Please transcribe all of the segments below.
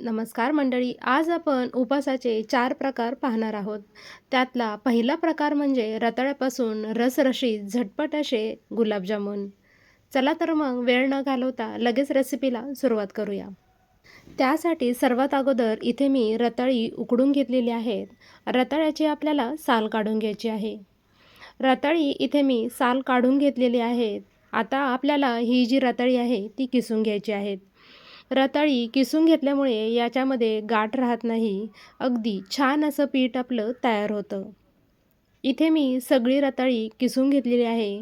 नमस्कार मंडळी आज आपण उपासाचे चार प्रकार पाहणार आहोत. त्यातला पहिला प्रकार म्हणजे रताळ्यापासून रसरशीत झटपट असे गुलाबजामुन. चला तर मग वेळ न घालवता लगेच रेसिपीला सुरुवात करूया. त्यासाठी सर्वात अगोदर इथे मी रताळी उकडून घेतलेली आहेत. रताळ्याची आपल्याला साल काढून घ्यायची आहे. रताळी इथे मी साल काढून घेतलेली आहेत. आता आपल्याला ही जी रताळी आहे ती किसून घ्यायची आहेत रताळी किसून घेतल्यामुळे याच्यामध्ये गाठ राहत नाही. अगदी छान असं पीठ आपलं तयार होतं. इथे मी सगळी रताळी किसून घेतलेली आहे.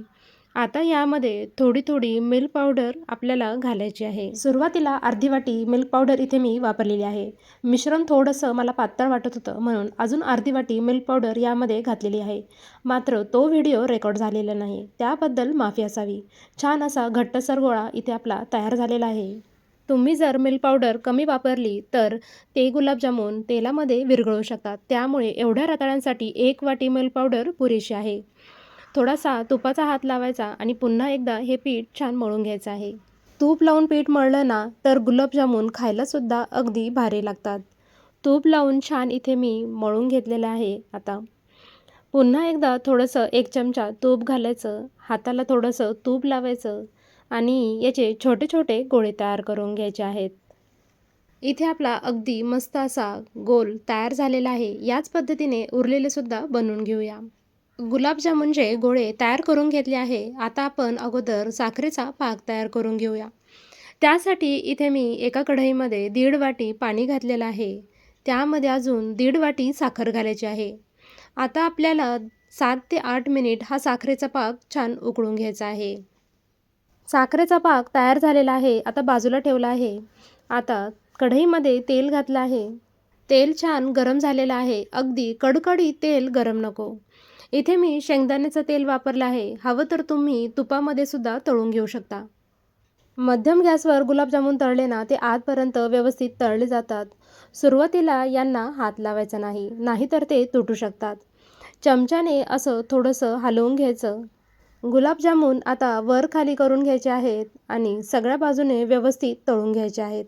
आता यामध्ये थोडी थोडी मिल्क पावडर आपल्याला घालायची आहे. सुरुवातीला अर्धी वाटी मिल्क पावडर इथे मी वापरलेली आहे. मिश्रण थोडंसं मला पातळ वाटत होतं म्हणून अजून अर्धी वाटी मिल्क पावडर यामध्ये घातलेली आहे. मात्र तो व्हिडिओ रेकॉर्ड झालेला नाही. त्याबद्दल माफी असावी. छान असा घट्टसर गोळा इथे आपला तयार झालेला आहे. तुम्ही जर मिल्क पावडर कमी वापरली तर ते गुलाबजामून तेलामध्ये विरघळू शकतात. त्यामुळे एवढ्या रताळ्यांसाठी एक वाटी मिल्क पावडर पुरेशी आहे. थोडासा तुपाचा हात लावायचा आणि पुन्हा एकदा हे पीठ छान मळून घ्यायचं आहे. तूप लावून पीठ मळलं ना तर गुलाबजामून खायलासुद्धा अगदी भारी लागतात. तूप लावून छान इथे मी मळून घेतलेलं आहे आता. पुन्हा एकदा थोडंसं एक चमचा तूप घालायचं. हाताला थोडंसं तूप लावायचं. आणि याचे छोटे छोटे गोळे तयार करून घ्यायचे आहेत. इथे आपला अगदी मस्त असा गोल तयार झालेला आहे. याच पद्धतीने उरलेले सुद्धा बनवून घेऊया. गुलाबजामुनचे गोळे तयार करून घेतले आहे. आता आपण अगोदर साखरेचा पाक तयार करून घेऊया. त्यासाठी इथे मी एका कढईमध्ये दीड वाटी पाणी घातलेलं आहे. त्यामध्ये अजून दीड वाटी साखर घालायची आहे. आता आपल्याला सात ते आठ मिनिट हा साखरेचा पाक छान उकळून घ्यायचा आहे. साखरेचा पाक तयार झालेला आहे. आता बाजूला ठेवला आहे. आता कढईमध्ये तेल घातलं आहे. तेल छान गरम झालेलं आहे. अगदी कडकडी तेल गरम नको. इथे मी शेंगदाण्याचं तेल वापरलं आहे. हवं तर तुम्ही तुपामध्ये सुद्धा तळून घेऊ शकता. मध्यम गॅसवर गुलाबजामुन तळले ना ते आतपर्यंत व्यवस्थित तळले जातात. सुरुवातीला यांना हात लावायचा नाही नाहीतर ते तुटू शकतात. चमच्याने असं थोडंसं हलवून घ्यायचं. गुलाबजामुन आता वर खाली करून घ्यायचे आहेत आणि सगळ्या बाजूने व्यवस्थित तळून घ्यायचे आहेत.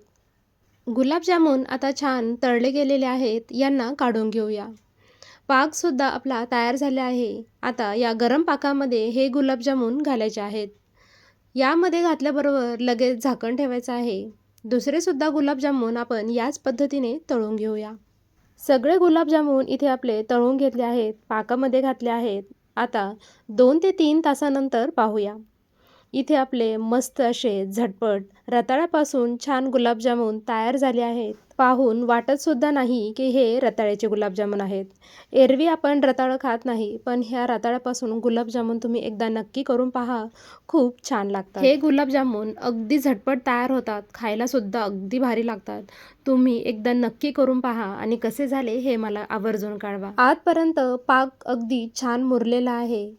गुलाबजामुन आता छान तळले गेलेले आहेत यांना काढून घेऊया. पाकसुद्धा आपला तयार झाला आहे. आता या गरम पाकामध्ये हे गुलाबजामुन घालायचे आहेत. यामध्ये घातल्याबरोबर लगेच झाकण ठेवायचं आहे. दुसरेसुद्धा गुलाबजामुन आपण याच पद्धतीने तळून घेऊया. सगळे गुलाबजामुन इथे आपले तळून घेतले आहेत पाकामध्ये घातले आहेत. आता दोन ते तीन तासानंतर पाहूया. इथे आपले मस्त असे झटपट रताळ्यापासून छान गुलाबजामून तयार झाले आहेत. पाहून वाटतसुद्धा नाही की हे रताळ्याचे गुलाबजामुन आहेत. एरवी आपण रताळं खात नाही पण ह्या रताळ्यापासून गुलाबजामुन तुम्ही एकदा नक्की करून पहा. खूप छान लागतात. हे गुलाबजामुन अगदी झटपट तयार होतात खायलासुद्धा अगदी भारी लागतात. तुम्ही एकदा नक्की करून पहा आणि कसे झाले हे मला आवर्जून कळवा. आजपर्यंत पाक अगदी छान मुरलेला आहे.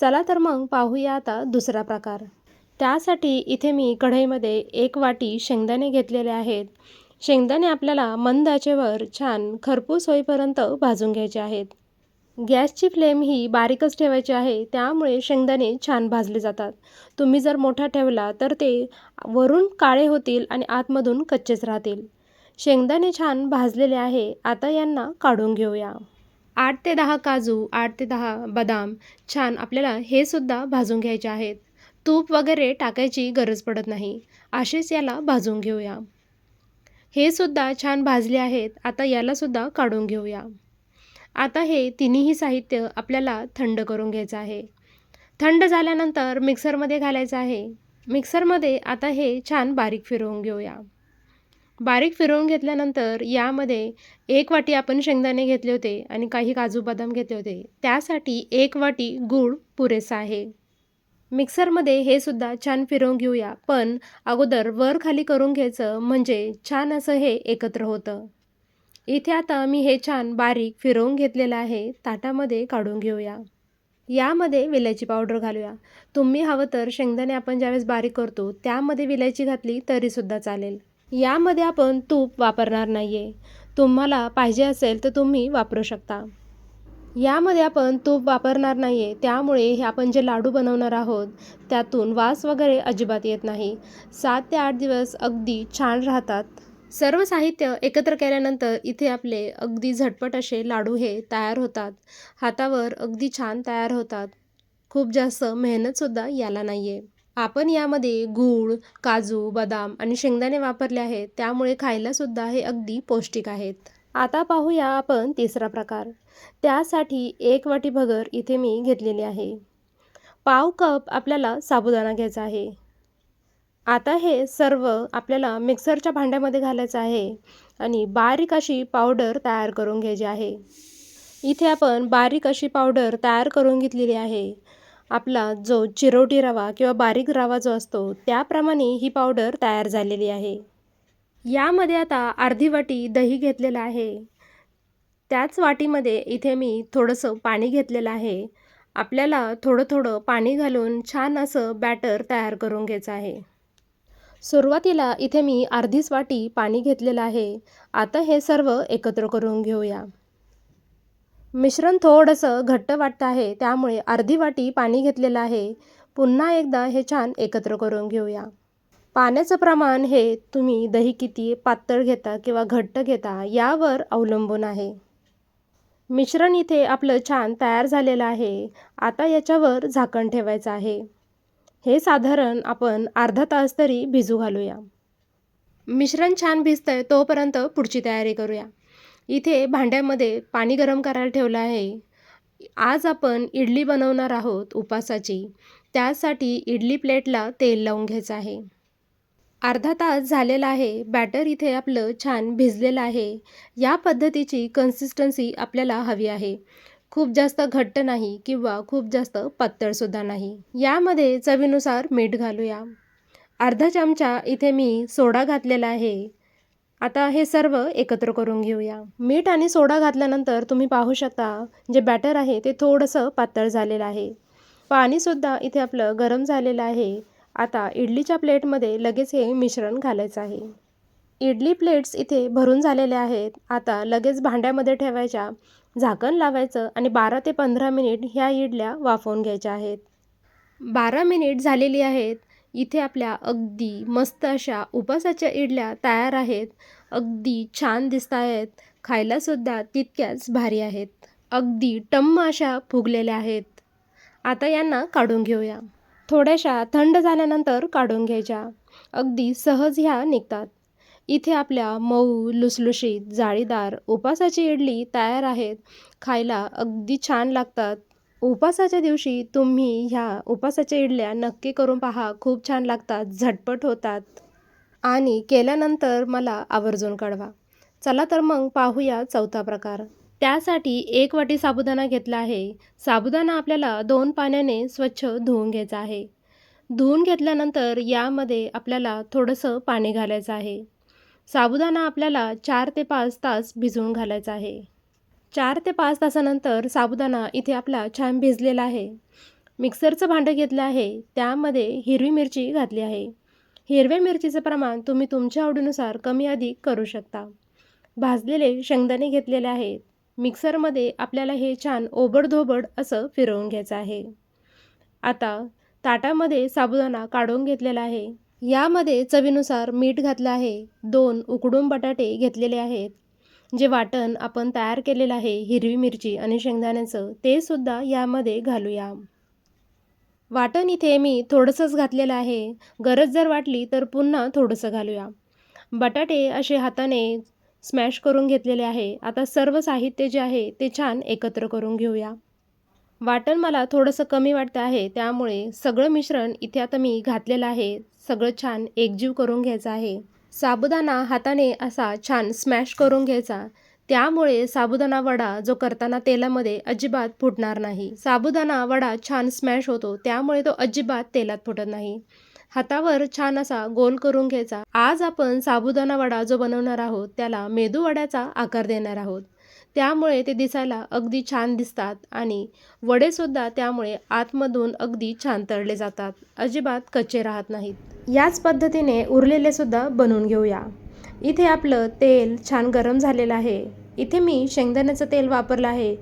चला तर मग पाहूया आता दुसरा प्रकार. त्यासाठी इथे मी कढईमध्ये एक वाटी शेंगदाणे घेतलेले आहेत. शेंगदाणे आपल्याला मंद आचेवर छान खरपूस होईपर्यंत भाजून घ्यायचे आहेत. गॅसची फ्लेम ही बारीकच ठेवायची आहे त्यामुळे शेंगदाणे छान भाजले जातात. तुम्ही जर मोठा ठेवला तर ते वरून काळे होतील आणि आतमधून कच्चेच राहतील. शेंगदाणे छान भाजलेले आहे आता यांना काढून घेऊया. आठ ते दहा काजू आठ ते दहा बदाम छान आपल्याला हे सुद्धा भाजून घ्यायचे आहेत. तूप वगैरे टाकायची गरज पडत नाही. असेच याला भाजून घेऊया. हे सुद्धा छान भाजले आहेत. आता यालासुद्धा काढून घेऊया. आता हे तिन्हीही साहित्य आपल्याला थंड करून घ्यायचं आहे. थंड झाल्यानंतर मिक्सरमध्ये घालायचं आहे. मिक्सरमध्ये आता हे छान बारीक फिरवून घेऊया. बारीक फिरवून घेतल्यानंतर यामध्ये एक वाटी आपण शेंगदाणे घेतले होते आणि काही काजू बदाम घेतले होते. त्यासाठी एक वाटी गूळ पुरेसा आहे. मिक्सरमध्ये हे सुद्धा छान फिरवून घेऊया. पण अगोदर वर खाली करून घ्यायचं म्हणजे छान असं हे एकत्र होतं. इथे आता मी हे छान बारीक फिरवून घेतलेलं आहे. ताटामध्ये काढून घेऊया. यामध्ये विलायची पावडर घालूया. तुम्ही हवं तर शेंगदाणे आपण ज्यावेळेस बारीक करतो त्यामध्ये विलायची घातली तरीसुद्धा चालेल. यामध्ये आपण तूप वापरणार नाही आहे तुम्हाला पाहिजे असेल तर तुम्ही वापरू शकता. यामध्ये आपण तूप वापरणार नाही आहे त्यामुळे हे आपण जे लाडू बनवणार आहोत त्यातून वास वगैरे अजिबात येत नाही. सात ते आठ दिवस अगदी छान राहतात. सर्व साहित्य एकत्र केल्यानंतर इथे आपले अगदी झटपट असे लाडू हे तयार होतात. हातावर अगदी छान तयार होतात. खूप जास्त मेहनतसुद्धा याला नाही आहे आपण यामध्ये गूळ काजू बदाम आणि शेंगदाणे वापरले आहेत. त्यामुळे खायलासुद्धा हे अगदी पौष्टिक आहेत. आता पाहूया आपण तिसरा प्रकार. त्यासाठी एक वाटी भगर इथे मी घेतलेली आहे. पाव कप आपल्याला साबुदाणा घ्यायचा आहे. आता हे सर्व आपल्याला मिक्सरच्या भांड्यामध्ये घालायचं आहे आणि बारीक अशी पावडर तयार करून घ्यायची आहे. इथे आपण बारीक अशी पावडर तयार करून घेतलेली आहे. आपला जो चिरोटी रवा किंवा बारीक रवा जो असतो त्याप्रमाणे ही पावडर तयार झालेली आहे. यामध्ये आता अर्धी वाटी दही घेतलेलं आहे. त्याच वाटीमध्ये इथे मी थोडंसं पाणी घेतलेलं आहे. आपल्याला थोडं थोडं पाणी घालून छान असं बॅटर तयार करून घ्यायचं आहे. सुरुवातीला इथे मी अर्धीच वाटी पाणी घेतलेलं आहे. आता हे सर्व एकत्र करून घेऊया. मिश्रण थोडंसं घट्ट वाटतं आहे त्यामुळे अर्धी वाटी पाणी घेतलेलं आहे. पुन्हा एकदा हे छान एकत्र करून घेऊया. पाण्याचं प्रमाण हे तुम्ही दही किती पातळ घेता किंवा घट्ट घेता यावर अवलंबून आहे. मिश्रण इथे आपलं छान तयार झालेलं आहे. आता याच्यावर झाकण ठेवायचं आहे. हे साधारण आपण अर्धा तास तरी भिजू घालूया. मिश्रण छान भिजतंय तोपर्यंत पुढची तयारी करूया. इथे भांड्यामध्ये पाणी गरम करायला ठेवलं आहे. आज आपण इडली बनवणार आहोत उपासाची. त्यासाठी इडली प्लेटला तेल लावून घ्यायचं आहे. अर्धा तास झालेला आहे. बॅटर इथे आपलं छान भिजलेलं आहे. या पद्धतीची कन्सिस्टन्सी आपल्याला हवी आहे. खूप जास्त घट्ट नाही किंवा खूप जास्त पातळसुद्धा नाही. यामध्ये चवीनुसार मीठ घालूया. अर्धा चमचा इथे मी सोडा घातलेला आहे. आता हे सर्व एकत्र करून घेऊया. मीठ आणि सोडा घातल्यानंतर तुम्ही पाहू शकता जे बॅटर आहे ते थोडंसं पातळ झालेलं आहे. पाणीसुद्धा इथे आपलं गरम झालेलं आहे. आता इडलीच्या प्लेटमध्ये लगेच हे मिश्रण घालायचं आहे. इडली प्लेट्स इथे भरून झालेल्या आहेत. आता लगेच भांड्यामध्ये ठेवायच्या. झाकण लावायचं आणि बारा ते पंधरा मिनिट ह्या इडल्या वाफवून घ्यायच्या आहेत. बारा मिनिट झालेली आहेत. इथे आपल्या अगदी मस्त अशा उपासाच्या इडल्या तयार आहेत. अगदी छान दिसत आहेत खायलासुद्धा तितक्याच भारी आहेत. अगदी टम्म अशा फुगलेल्या आहेत. आता यांना काढून घेऊया. थोड्याशा थंड झाल्यानंतर काढून घ्यायच्या. अगदी सहज ह्या निघतात. इथे आपल्या मऊ लुसलुशीत जाळीदार उपासाची इडली तयार आहेत. खायला अगदी छान लागतात. उपासाच्या दिवशी तुम्ही ह्या उपासाच्या इडल्या नक्की करून पहा. खूप छान लागतात झटपट होतात. आणि केल्यानंतर मला आवर्जून कळवा. चला तर मग पाहूया चौथा प्रकार. त्यासाठी एक वाटी साबुदाणा घेतला आहे. साबुदाणा आपल्याला दोन पाण्याने स्वच्छ धुवून घ्यायचा आहे. धुवून घेतल्यानंतर यामध्ये आपल्याला थोडंसं पाणी घालायचं आहे. साबुदाणा आपल्याला चार ते पाच तास भिजवून घालायचा आहे. चार ते पाच तासानंतर साबुदाणा इथे आपला छान भिजलेला आहे. मिक्सरचं भांडं घेतलं आहे. त्यामध्ये हिरवी मिरची घातली आहे. हिरव्या मिरचीचं प्रमाण तुम्ही तुमच्या आवडीनुसार कमी अधिक करू शकता. भाजलेले शेंगदाणे घेतलेले आहेत. मिक्सरमध्ये आपल्याला हे छान ओबडधोबड असं फिरवून घ्यायचं आहे. आता ताटामध्ये साबुदाणा काढून घेतलेला आहे. यामध्ये चवीनुसार मीठ घातलं आहे. दोन उकडून बटाटे घेतलेले आहेत. जे वाटण आपण तयार केलेलं आहे हिरवी मिरची आणि शेंगदाण्याचं ते सुद्धा यामध्ये घालूया. वाटण इथे मी थोडंसंच घातलेलं आहे. गरज जर वाटली तर पुन्हा थोडंसं घालूया. बटाटे असे हाताने स्मॅश करून घेतलेले आहे. आता सर्व साहित्य जे आहे ते छान एकत्र करून घेऊया. वाटण मला थोडंसं कमी वाटतं आहे त्यामुळे सगळं मिश्रण इथे आता मी घातलेलं आहे. सगळं छान एकजीव करून घ्यायचं आहे. साबुदाणा हाताने असा छान स्मॅश करून घ्यायचा. त्यामुळे साबुदाणा वडा जो करताना तेलामध्ये अजिबात फुटणार नाही. साबुदाणा वडा छान स्मॅश होतो त्यामुळे तो अजिबात तेलात फुटत नाही. हातावर छान असा गोल करून घ्यायचा. आज आपण साबुदाणा वडा जो बनवणार आहोत त्याला मेदू वड्याचा आकार देणार आहोत. त्यामुळे ते दिसायला अगदी छान दिसतात आणि वडेसुद्धा त्यामुळे आतमधून अगदी छान तळले जातात. अजिबात कच्चे राहत नाहीत. याच पद्धतीने उरलेले सुद्धा बनवून घेऊया. इथे आपलं तेल छान गरम झालेलं आहे. इथे मी शेंगदाण्याचं तेल वापरलं आहे.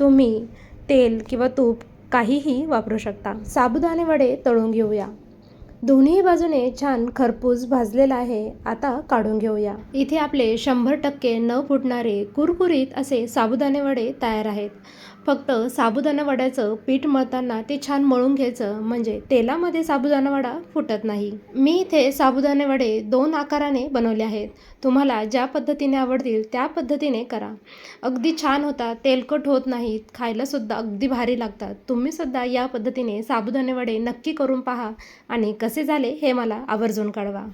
तुम्ही तेल किंवा तूप काहीही वापरू शकता. साबुदाणे वडे तळून घेऊया. दोन्ही बाजूने छान खरपूस भाजलेला आहे. आता काढून घेऊया. इथे आपले शंभर टक्के न फुटणारे कुरकुरीत असे साबुदाणे वडे तयार आहेत. फक्त साबुदाणा वड्याचं पीठ मळताना ते छान मळून घ्यायचं म्हणजे तेलामध्ये साबुदाणा वडा फुटत नाही. मी इथे साबुदाणे वडे दोन आकाराने बनवले आहेत. तुम्हाला ज्या पद्धतीने आवडतील त्या पद्धतीने करा. अगदी छान होतात तेलकट होत नाहीत खायला सुद्धा अगदी भारी लागतात. तुम्ही सुद्धा या पद्धतीने साबुदाणे वडे नक्की करून पहा आणि कसे झाले हे मला आवर्जून कळवा.